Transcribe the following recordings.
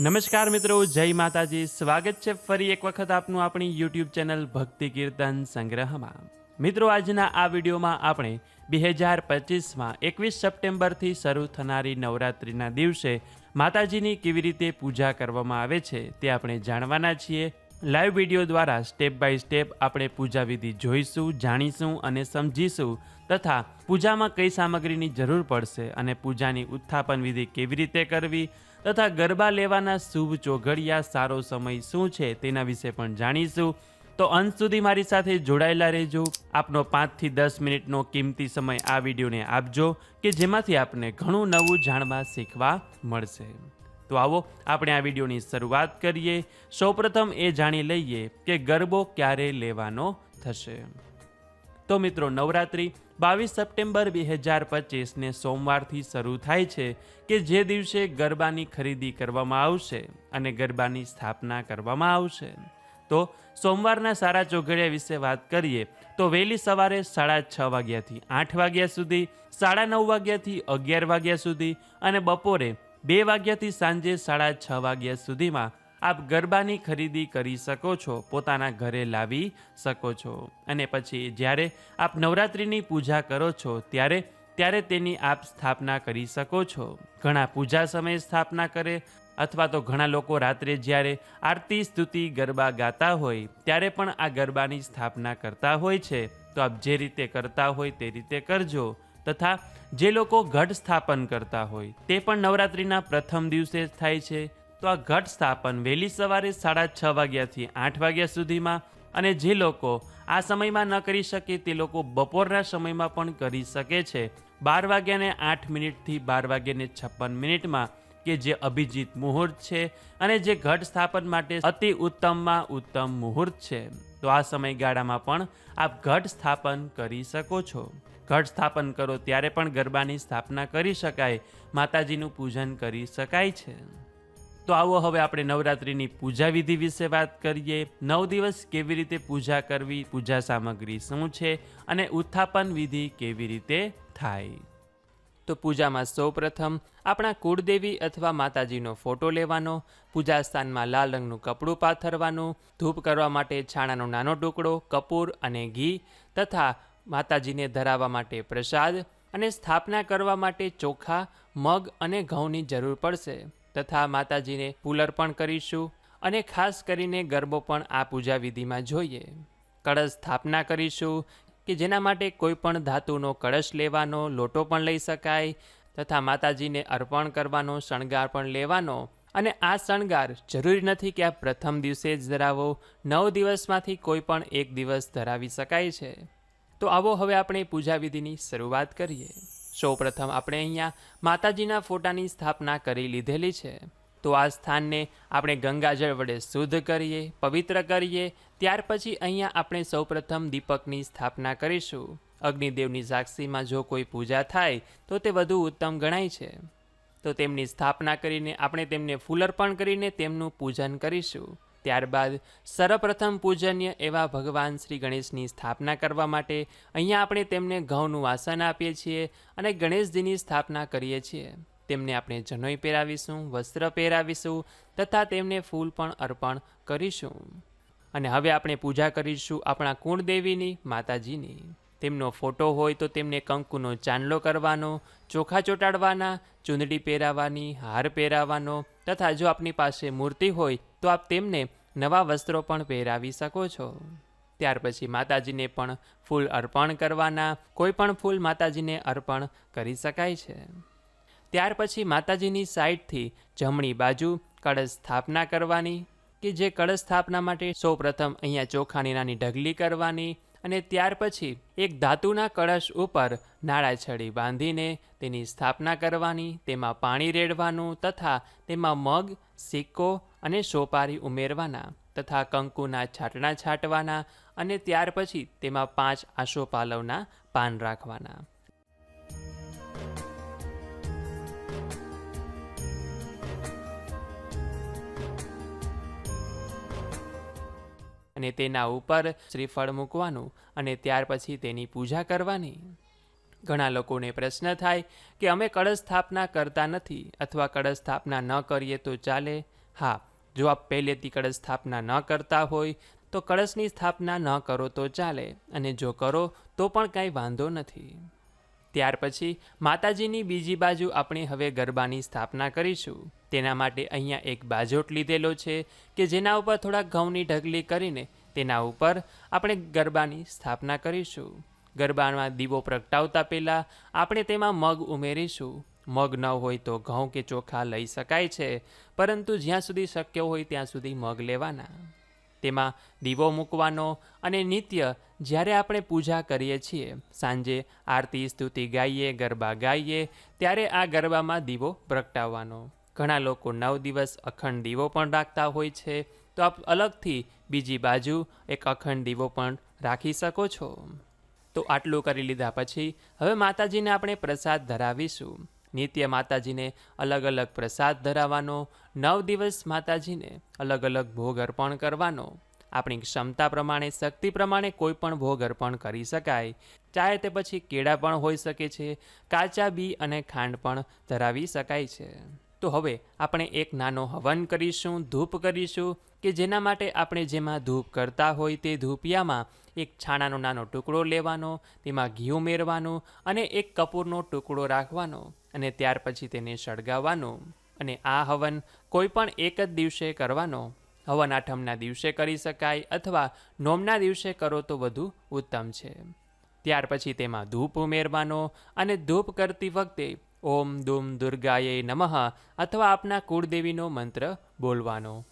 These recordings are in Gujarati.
નમસ્કાર મિત્રો, જય માતાજી. સ્વાગત છે ફરી એક વખત આપનું આપણી યુટ્યુબ ચેનલ ભક્તિ કીર્તન સંગ્રહમાં. મિત્રો, આજના આ વિડીયોમાં આપણે બે હજાર પચીસમાં એકવીસ સપ્ટેમ્બરથી શરૂ થનારી નવરાત્રિના દિવસે માતાજીની કેવી રીતે પૂજા કરવામાં આવે છે તે આપણે જાણવાના છીએ. લાઈવ વીડિયો દ્વારા સ્ટેપ બાય સ્ટેપ આપણે પૂજા વિધિ જોઈશું, જાણીશું અને સમજીશું તથા પૂજામાં કઈ સામગ્રીની જરૂર પડશે અને પૂજાની ઉત્થાપન વિધિ કેવી રીતે કરવી તથા ગરબા લેવાના શુભ ચોઘડિયા, સારો સમય શું છે તેના વિશે પણ જાણીશું. તો અંત સુધી મારી સાથે જોડાયેલા રહેજો. આપનો પાંચથી દસ મિનિટનો કિંમતી સમય આ વિડીયોને આપજો, કે જેમાંથી આપને ઘણું નવું જાણવા, શીખવા મળશે. તો આવો આપણે આ વિડીયોની શરૂઆત કરીએ. સૌપ્રથમ એ જાણી લઈએ કે ગરબો ક્યારે લેવાનો થશે. તો મિત્રો નવરાત્રિ બાવીસ સપ્ટેમ્બર બે હજાર પચીસને સોમવારથી શરૂ થાય છે કે જે દિવસે ગરબાની ખરીદી કરવામાં આવશે અને ગરબાની સ્થાપના કરવામાં આવશે. તો સોમવારના સારા ચોઘડિયા વિશે વાત કરીએ, તો વહેલી સવારે સાડા છ વાગ્યાથી આઠ વાગ્યા સુધી, સાડા નવ વાગ્યાથી અગિયાર વાગ્યા સુધી અને બપોરે બે વાગ્યાથી સાંજે સાડા છ વાગ્યા સુધીમાં આપ ગરબાની ખરીદી કરી શકો છો, પોતાના ઘરે લાવી શકો છો. અને પછી જ્યારે આપ નવરાત્રિની પૂજા કરો છો, ત્યારે ત્યારે તેની આપ સ્થાપના કરી શકો છો. ઘણા પૂજા સમયે સ્થાપના કરે, અથવા તો ઘણા લોકો રાત્રે જ્યારે આરતી, સ્તુતિ, ગરબા ગાતા હોય, ત્યારે પણ આ ગરબાની સ્થાપના કરતા હોય છે. તો આપ જે રીતે કરતા હોય તે રીતે કરજો. તથા જે લોકો ઘટ સ્થાપન કરતા હોય, તે પણ નવરાત્રિના પ્રથમ દિવસે જ થાય છે. તો આ ઘટ સ્થાપન વહેલી સવારે સાડા છ વાગ્યાથી આઠ વાગ્યા સુધીમાં અને જે લોકો આ સમયમાં ન કરી શકે તે લોકો બપોરના સમયમાં પણ કરી શકે છે. બાર વાગ્યાને આઠ મિનિટથી બાર વાગ્યાને છપ્પન મિનિટમાં કે જે અભિજીત મુહૂર્ત છે અને જે ઘટ સ્થાપન માટે અતિ ઉત્તમમાં ઉત્તમ મુહૂર્ત છે. તો આ સમયગાળામાં પણ આપ ઘટ સ્થાપન કરી શકો છો. ઘટ સ્થાપન કરો ત્યારે પણ ગરબાની સ્થાપના કરી શકાય. માતાજીનું પૂજન કરી શકાય છે. તો આવો હવે આપણે નવરાત્રિની પૂજા વિધિ વિશે વાત કરીએ. નવ દિવસ કેવી રીતે પૂજા કરવી, પૂજા સામગ્રી શું છે અને ઉત્થાપન વિધિ કેવી રીતે થાય? તો પૂજામાં સૌપ્રથમ આપણા કુળદેવી અથવા માતાજીનો ફોટો લેવાનો, પૂજા સ્થાનમાં લાલ રંગનું કપડું પાથરવાનું, ધૂપ કરવા માટે છાણાનો નાનો ટુકડો, કપૂર અને ઘી તથા માતાજીને ધરાવવા માટે પ્રસાદ અને સ્થાપના કરવા માટે ચોખા, મગ અને ઘઉંની જરૂર પડશે. તથા માતાજીને પુલર્પણ કરીશું અને ખાસ કરીને ગરબો પણ આ પૂજા વિધિમાં જોઈએ. કળશ સ્થાપના કરીશું કે જેના માટે કોઈ પણ ધાતુનો કળશ લેવાનો, લોટો પણ લઈ શકાય તથા માતાજીને અર્પણ કરવાનો, શણગાર પણ લેવાનો. અને આ શણગાર જરૂરી નથી કે આ પ્રથમ દિવસે જ ધરાવો, નવ દિવસમાંથી કોઈ પણ એક દિવસ ધરાવી શકાય છે. તો આવો હવે આપણે પૂજા વિધિની શરૂઆત કરીએ. સૌપ્રથમ આપણે અહીંયા માતાજીના ફોટાની સ્થાપના કરી લીધેલી છે. તો આ સ્થાનને આપણે ગંગાજળ વડે શુદ્ધ કરીએ, પવિત્ર કરીએ, ત્યાર પછી અહીંયા આપણે સૌપ્રથમ દીપકની સ્થાપના કરીશું. અગ્નિદેવની સાક્ષીમાં જો કોઈ પૂજા થાય, તો તે વધુ ઉત્તમ ગણાય છે. તો તેમની સ્થાપના કરીને આપણે તેમને ફૂલર્પણ કરીને તેમનું પૂજન કરીશું. ત્યારબાદ સર્વપ્રથમ પૂજન્ય એવા ભગવાન શ્રી ગણેશની સ્થાપના કરવા માટે અહીંયા આપણે તેમને ઘઉંનું વાસન આપીએ છીએ અને ગણેશજીની સ્થાપના કરીએ છીએ. તેમને આપણે જનોઈ પહેરાવીશું, વસ્ત્ર પહેરાવીશું તથા તેમને ફૂલ પણ અર્પણ કરીશું. અને હવે આપણે પૂજા કરીશું આપણા કુળદેવીની, માતાજીની. તેમનો ફોટો હોય તો તેમને કંકુનો ચાંદલો કરવાનો, ચોખા ચોંટાડવાના, ચૂંદડી પહેરાવવાની હાર પહેરાવવાનો તથા જો આપની પાસે મૂર્તિ હોય તો આપ તેમને નવા વસ્ત્રો પણ પહેરાવી શકો છો. ત્યાર પછી માતાજીને પણ ફૂલ અર્પણ કરવાના, કોઈ પણ ફૂલ માતાજીને અર્પણ કરી શકાય છે. ત્યાર પછી માતાજીની સાઈડથી જમણી બાજુ કળશ સ્થાપના કરવાની, કે જે કળશ સ્થાપના માટે સૌપ્રથમ અહીંયા ચોખાની નાની ઢગલી કરવાની, અને ત્યાર પછી એક ધાતુના કળશ ઉપર નાળા છડી બાંધીને તેની સ્થાપના કરવાની, તેમાં પાણી રેડવાનું, તથા તેમાં મગ, સિક્કો અને સોપારી ઉમેરવાના તથા કંકુના છાંટણા છાંટવાના અને ત્યાર પછી તેમાં પાંચ આસોપાલવના પાન રાખવાના. અને તેના ઉપર શ્રીફળ મૂકવાનું અને ત્યાર પછી તેની પૂજા કરવાની. ઘણા લોકોને પ્રશ્ન થાય કે અમે કળશ સ્થાપના કરતા નથી અથવા કળશ સ્થાપના ન કરીએ તો ચાલે? હા જો આપ પહેલેથી કળશ સ્થાપના ન કરતા હોય, તો કળશની સ્થાપના ન કરો તો ચાલે, અને જો કરો, તો પણ કાંઈ વાંધો નથી. ત્યાર પછી, માતાજીની બીજી બાજુ આપણે હવે ગરબાની સ્થાપના કરીશું. તેના માટે અહીંયા એક બાજોટ લીધેલો છે કે જેના ઉપર થોડા ઘઉંની ઢગલી કરીને તેના ઉપર આપણે ગરબાની સ્થાપના કરીશું. ગરબામાં દીવો પ્રગટાવતા પહેલાં આપણે તેમાં મગ ઉમેરીશું. મગ ન હોય તો ઘઉં કે ચોખા લઈ શકાય છે, પરંતુ જ્યાં સુધી શક્ય હોય ત્યાં સુધી મગ લેવાના. તેમાં દીવો મૂકવાનો અને નિત્ય જ્યારે આપણે પૂજા કરીએ છીએ, સાંજે આરતી, સ્તુતિ ગાઈએ, ગરબા ગાઈએ, ત્યારે આ ગરબામાં દીવો પ્રગટાવવાનો. ઘણા લોકો નવ દિવસ અખંડ દીવો પણ રાખતા હોય છે, તો આપ અલગથી બીજી બાજુ એક અખંડ દીવો પણ રાખી શકો છો. તો આટલું કરી લીધા પછી હવે માતાજીને આપણે પ્રસાદ ધરાવીશું. નિત્ય માતાજીને અલગ અલગ પ્રસાદ ધરાવવાનો, નવ દિવસ માતાજીને અલગ અલગ ભોગ અર્પણ કરવાનો. આપણી ક્ષમતા પ્રમાણે, શક્તિ પ્રમાણે કોઈ પણ ભોગ અર્પણ કરી શકાય. ચાહે તે પછી કેળા પણ હોઈ શકે છે, કાચા બી અને ખાંડ પણ ધરાવી શકાય છે. તો હવે આપણે એક નાનો હવન કરીશું, ધૂપ કરીશું, કે જેના માટે આપણે જેમાં ધૂપ કરતા હોય તે ધૂપિયામાં એક છાણાનો નાનો ટુકડો લેવાનો, તેમાં ઘી ઉમેરવાનું અને એક કપૂરનો ટુકડો રાખવાનો અને ત્યાર પછી તેને સળગાવવાનું. અને આ હવન કોઈ પણ એક જ દિવસે કરવાનો. હવન આઠમના દિવસે કરી શકાય અથવા નોમના દિવસે કરો તો વધુ ઉત્તમ છે. ત્યાર પછી તેમાં ધૂપ ઉમેરવાનો અને ધૂપ કરતી વખતે ઓમ દુમ દુર્ગાયે નમઃ અથવા આપના કુળદેવીનો મંત્ર બોલવાનો.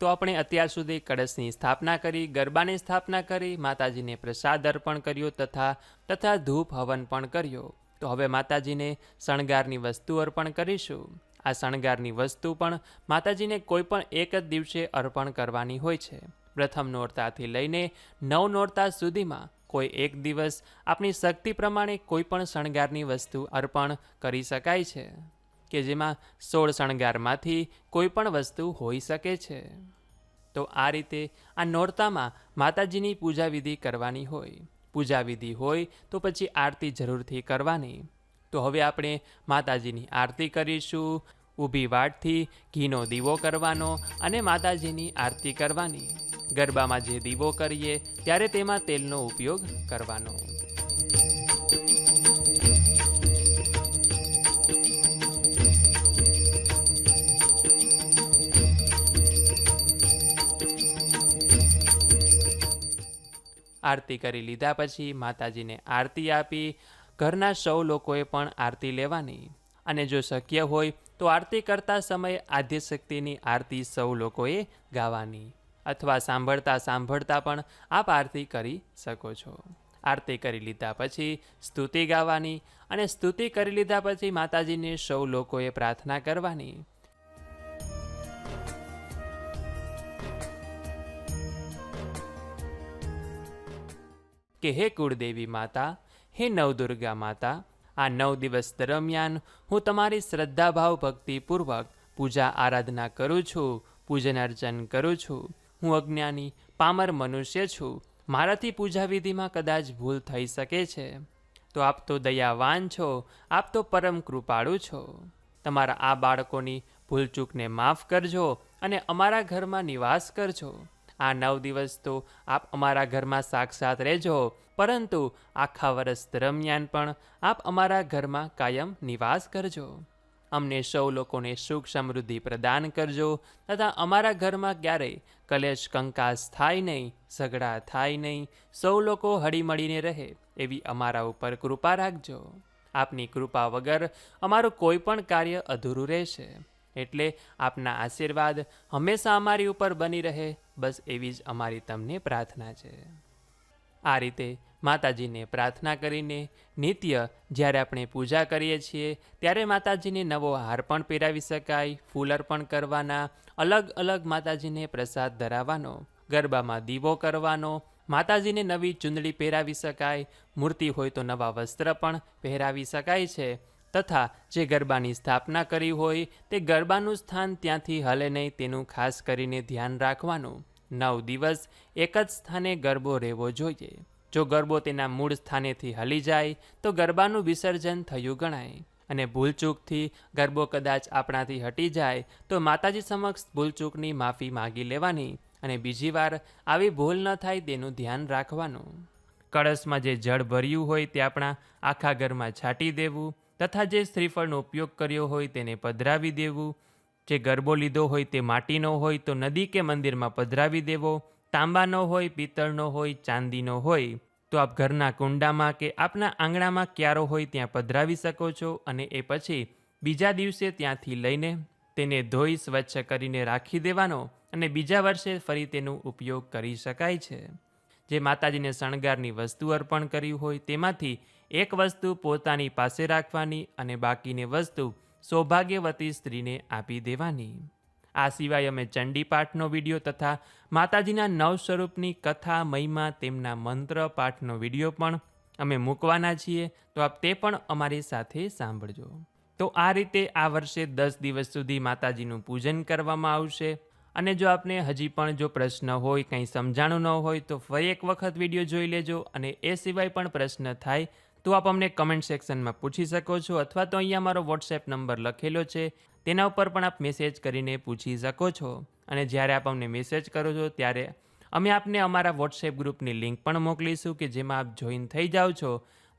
તો આપણે અત્યાર સુધી કળશની સ્થાપના કરી, ગરબાની સ્થાપના કરી, માતાજીને પ્રસાદ અર્પણ કર્યો તથા તથા ધૂપ હવન પણ કર્યો. તો હવે માતાજીને શણગારની વસ્તુ અર્પણ કરીશું. આ શણગારની વસ્તુ પણ માતાજીને કોઈ પણ એક જ દિવસે અર્પણ કરવાની હોય છે. પ્રથમ નોરતાથી લઈને નવ નોરતા સુધીમાં કોઈ એક દિવસ આપણી શક્તિ પ્રમાણે કોઈ પણ શણગારની વસ્તુ અર્પણ કરી શકાય છે કે જેમાં સોળ શણગારમાંથી કોઈ પણ વસ્તુ હોઈ શકે છે. તો આ રીતે આ નોરતામાં માતાજીની પૂજા વિધિ કરવાની હોય. પૂજા વિધિ હોય તો પછી આરતી જરૂરથી કરવાની. તો હવે આપણે માતાજીની આરતી કરીશું. ઊભી વાટથી ઘીનો દીવો કરવાનો અને માતાજીની આરતી કરવાની. ગરબામાં જે દીવો કરીએ, ત્યારે તેમાં તેલનો ઉપયોગ કરવાનો. આરતી કરી લીધા પછી માતાજીને આરતી આપી. ઘરના સૌ લોકોએ પણ આરતી લેવાની. અને જો શક્ય હોય, તો આરતી કરતા સમયે આદ્યશક્તિની આરતી સૌ લોકોએ ગાવાની. અથવા સાંભળતા સાંભળતા પણ આપ આરતી કરી શકો છો. આરતી કરી લીધા પછી સ્તુતિ ગાવાની અને સ્તુતિ કરી લીધા પછી માતાજીને સૌ લોકોએ પ્રાર્થના કરવાની. કે હે કુળદેવી માતા, હે નવદુર્ગા માતા, આ નવ દિવસ દરમિયાન હું તમારી શ્રદ્ધાભાવ ભક્તિપૂર્વક પૂજા આરાધના કરું છું, પૂજન અર્ચન કરું છું. હું અજ્ઞાની, પામર મનુષ્ય છું. મારાથી પૂજા વિધિમાં કદાચ ભૂલ થઈ શકે છે. તો આપ તો દયાવાન છો, આપ તો પરમ કૃપાળુ છો. તમારા આ બાળકોની ભૂલચૂકને માફ કરજો અને અમારા ઘરમાં નિવાસ કરજો. આ નવ દિવસ તો આપ અમારા ઘરમાં સાક્ષાત રહેજો, પરંતુ આખા વર્ષ દરમિયાન પણ આપ અમારા ઘરમાં કાયમ નિવાસ કરજો. અમને સૌ લોકોને સુખ સમૃદ્ધિ પ્રદાન કરજો, તથા અમારા ઘરમાં ક્યારેય કલેશ, કંકાસ થાય નહીં, ઝઘડા થાય નહીં. સૌ લોકો હળીમળીને રહે એવી અમારા ઉપર કૃપા રાખજો. આપની કૃપા વગર અમારું કોઈ પણ કાર્ય અધૂરું રહેશે. એટલે આપના આશીર્વાદ હંમેશા અમારી ઉપર બની રહે. બસ એવી જ અમારી તમને પ્રાર્થના છે. આ રીતે માતાજીને પ્રાર્થના કરીને નિત્ય જ્યારે આપણે પૂજા કરીએ છીએ, ત્યારે માતાજીને નવો હાર પણ પહેરાવી શકાય, ફૂલ અર્પણ કરવાના, અલગ અલગ માતાજીને પ્રસાદ ધરાવવાનો, ગરબામાં દીવો કરવાનો, માતાજીને નવી ચૂંદડી પહેરાવી શકાય, મૂર્તિ હોય તો નવા વસ્ત્ર પણ પહેરાવી શકાય છે, તથા જે ગરબાની સ્થાપના કરી હોય તે ગરબાનું સ્થાન ત્યાંથી હલે નહીં તેનું ખાસ કરીને ધ્યાન રાખવાનું. નવ દિવસ એક જ સ્થાને ગરબો રહેવો જોઈએ. જો ગરબો તેના મૂળ સ્થાનેથી હલી જાય, તો ગરબાનું વિસર્જન થયું ગણાય. અને ભૂલચૂકથી ગરબો કદાચ આપણાથી હટી જાય, તો માતાજી સમક્ષ ભૂલચૂકની માફી માગી લેવાની અને બીજી વાર આવી ભૂલ ન થાય તેનું ધ્યાન રાખવાનું. કળશમાં જે જળ ભર્યું હોય તે આપણા આખા ઘરમાં છાંટી દેવું તથા જે શ્રીફળનો ઉપયોગ કર્યો હોય તેને પધરાવી દેવું. જે ગરબો લીધો હોય તે માટીનો હોય તો નદી કે મંદિરમાં પધરાવી દેવો તાંબાનો હોય પિત્તળનો હોય ચાંદીનો હોય, તો આપ ઘરના કુંડામાં કે આપના આંગણામાં ક્યારો હોય ત્યાં પધરાવી શકો છો અને એ પછી બીજા દિવસે ત્યાંથી લઈને તેને ધોઈ, સ્વચ્છ કરીને રાખી દેવાનો અને બીજા વર્ષે ફરી તેનો ઉપયોગ કરી શકાય છે. જે માતાજીને શણગારની વસ્તુ અર્પણ કરી હોય તેમાંથી એક વસ્તુ પોતાની પાસે રાખવાની અને બાકીની વસ્તુ સૌભાગ્યવતી સ્ત્રીને આપી દેવાની. આ સિવાય અમે ચંડી પાઠનો વીડિયો તથા માતાજીના નવ સ્વરૂપની કથા, મહિમા, તેમના મંત્ર, પાઠનો વીડિયો પણ અમે મૂકવાના છીએ. તો આપ તે પણ અમારી સાથે સાંભળજો. તો આ રીતે આ વર્ષે દસ દિવસ સુધી માતાજીનું પૂજન કરવામાં આવશે. અને જો આપને હજી પણ જો પ્રશ્ન હોય, કંઈ સમજાણું ન હોય, તો ફરી એક વખત વીડિયો જોઈ લેજો. અને એ સિવાય પણ પ્રશ્ન થાય તો આપ અમને કમેન્ટ સેક્શનમાં પૂછી શકો છો અથવા તો અહીંયા મારો વોટ્સએપ નંબર લખેલો છે. તેના ઉપર પણ આપ મેસેજ કરીને પૂછી શકો છો. અને જ્યારે આપ અમને મેસેજ કરો છો ત્યારે અમે આપને અમારા વોટ્સએપ ગ્રુપની લિંક પણ મોકલીશું કે જેમાં આપ જોઈન થઈ જાઓ છો.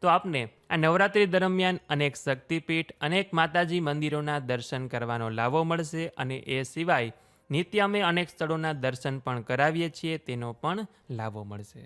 તો આપને આ નવરાત્રિ દરમિયાન અનેક શક્તિપીઠ, અનેક માતાજી મંદિરોના દર્શન કરવાનો લાભો મળશે અને એ સિવાય નિત્ય અમે અનેક સ્થળોના દર્શન પણ કરાવીએ છીએ, તેનો પણ લાભો મળશે.